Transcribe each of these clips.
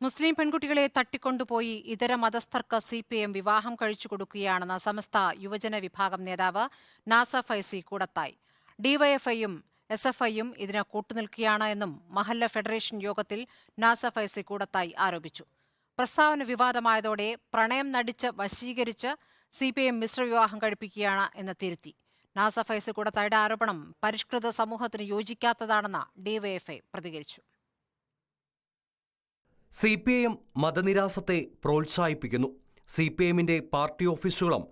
മുസ്ലിം പെൺകുട്ടികളെ തട്ടിക്കൊണ്ടുപോയി ഇതര മതസ്ഥർക്ക് സി പി എം വിവാഹം കഴിച്ചു കൊടുക്കുകയാണെന്ന് സമസ്ത യുവജന വിഭാഗം നേതാവ് നാസ ഫൈസി കൂടത്തായി. ഡിവൈഎഫ്ഐയും എസ് എഫ് ഐയും ഇതിന് കൂട്ടുനിൽക്കുകയാണ് എന്നും മഹല്ല ഫെഡറേഷൻ യോഗത്തിൽ നാസ ഫൈസി കൂടത്തായി ആരോപിച്ചു. പ്രസ്താവന വിവാദമായതോടെ പ്രണയം നടിച്ച് വശീകരിച്ച് സി പി എം മിശ്രവിവാഹം കഴിപ്പിക്കുകയാണ് എന്ന് തിരുത്തി. നാസ ഫൈസി കൂടത്തായുടെ ആരോപണം പരിഷ്കൃത സമൂഹത്തിന് യോജിക്കാത്തതാണെന്ന് ഡിവൈഎഫ്ഐ പ്രതികരിച്ചു. സി പി ഐ എം മതനിരാസത്തെ പ്രോത്സാഹിപ്പിക്കുന്നു. സി പി എമ്മിന്റെ പാർട്ടി ഓഫീസുകളും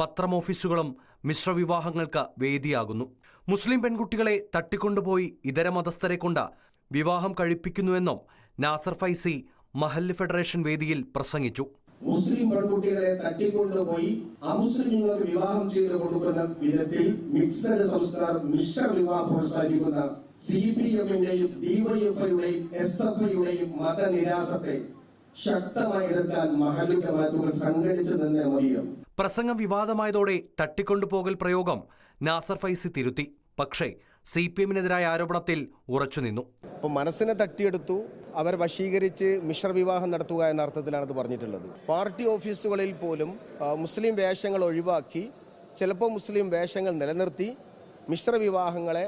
പത്രം ഓഫീസുകളും മിശ്രവിവാഹങ്ങൾക്ക് വേദിയാകുന്നു. മുസ്ലിം പെൺകുട്ടികളെ തട്ടിക്കൊണ്ടുപോയി ഇതര മതസ്ഥരെ കൊണ്ട് വിവാഹം കഴിപ്പിക്കുന്നുവെന്നും നാസർ ഫൈസി മഹല്ല് ഫെഡറേഷൻ വേദിയിൽ പ്രസംഗിച്ചു. മുസ്ലിം പെൺകുട്ടികളെ തട്ടിക്കൊണ്ടുപോയി അമുസ്ലിങ്ങൾക്ക് വിവാഹം ചെയ്ത് കൊടുക്കുന്ന വിധത്തിൽ മിക്സഡ് സംസ്കാരം മിശ്ര വിവാഹം പ്രോത്സാഹിപ്പിക്കുന്ന സി പി എമ്മിന്റെയും ഡിവൈഎഫ്ഐയുടെയും എസ് എഫ് ഐയുടെയും മതനിരാസത്തെ ശക്തമായി എതിർക്കാൻ മഹല്ലു മാറ്റുകൾ സംഘടിച്ചു നിന്നേ മതിയോ പ്രസംഗം വിവാദമായതോടെ തട്ടിക്കൊണ്ടുപോകൽ പ്രയോഗം നാസർ ഫൈസി തിരുത്തി. പക്ഷേ സി പി എമ്മിനെതിരായ ആരോപണത്തിൽ ഉറച്ചുനിന്നു അപ്പോൾ മനസ്സിനെ തട്ടിയെടുത്തു അവർ വശീകരിച്ച് മിശ്ര വിവാഹം നടത്തുക എന്ന അർത്ഥത്തിലാണ് അത് പറഞ്ഞിട്ടുള്ളത്. പാർട്ടി ഓഫീസുകളിൽ പോലും മുസ്ലിം വേഷങ്ങൾ ഒഴിവാക്കി ചിലപ്പോൾ മുസ്ലിം വേഷങ്ങൾ നിലനിർത്തി മിശ്രവിവാഹങ്ങളെ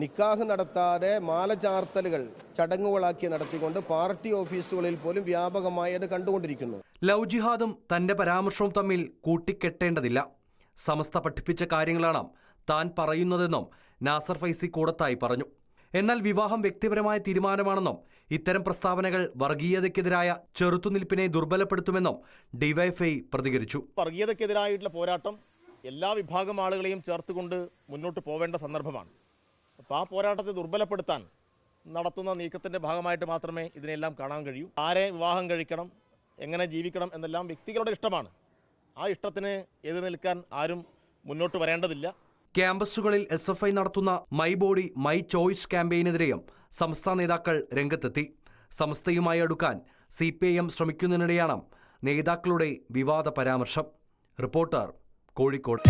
നിക്കാഹ് നടത്താതെ മാലചാർത്തലുകൾ ചടങ്ങുകളാക്കി നടത്തിക്കൊണ്ട് പാർട്ടി ഓഫീസുകളിൽ പോലും വ്യാപകമായി അത് കണ്ടുകൊണ്ടിരിക്കുന്നു. ലവ് ജിഹാദും തന്റെ പരാമർശവും തമ്മിൽ കൂട്ടിക്കെട്ടേണ്ടതില്ല. സമസ്ത പഠിപ്പിച്ച കാര്യങ്ങളാണ് താൻ പറയുന്നതെന്നും നാസർ ഫൈസി കൂടത്തായി പറഞ്ഞു. എന്നാൽ വിവാഹം വ്യക്തിപരമായ തീരുമാനമാണെന്നും ഇത്തരം പ്രസ്താവനകൾ വർഗീയതയ്ക്കെതിരായ ചെറുത്തുനിൽപ്പിനെ ദുർബലപ്പെടുത്തുമെന്നും ഡിവൈഎഫ്ഐ പ്രതികരിച്ചു. വർഗീയതയ്ക്കെതിരായിട്ടുള്ള പോരാട്ടം എല്ലാ വിഭാഗം ആളുകളെയും ചേർത്തുകൊണ്ട് മുന്നോട്ട് പോവേണ്ട സന്ദർഭമാണ്. അപ്പോൾ ആ പോരാട്ടത്തെ ദുർബലപ്പെടുത്താൻ നടത്തുന്ന നീക്കത്തിന്റെ ഭാഗമായിട്ട് മാത്രമേ ഇതിനെല്ലാം കാണാൻ കഴിയൂ. ആരെ വിവാഹം കഴിക്കണം എങ്ങനെ ജീവിക്കണം എന്നെല്ലാം വ്യക്തികളുടെ ഇഷ്ടമാണ്. ആ ഇഷ്ടത്തിന് എതിർ നിൽക്കാൻ ആരും മുന്നോട്ട് വരേണ്ടതില്ല. ക്യാമ്പസുകളിൽ എസ് എഫ് ഐ നടത്തുന്ന മൈ ബോഡി മൈ ചോയ്സ് ക്യാമ്പയിനെതിരെയും സംസ്ഥാന നേതാക്കൾ രംഗത്തെത്തി. സംസ്ഥയുമായി അടുക്കാൻ സി പി ഐ എം ശ്രമിക്കുന്നതിനിടെയാണ് നേതാക്കളുടെ വിവാദ പരാമർശം. റിപ്പോർട്ടർ കോഴിക്കോട്.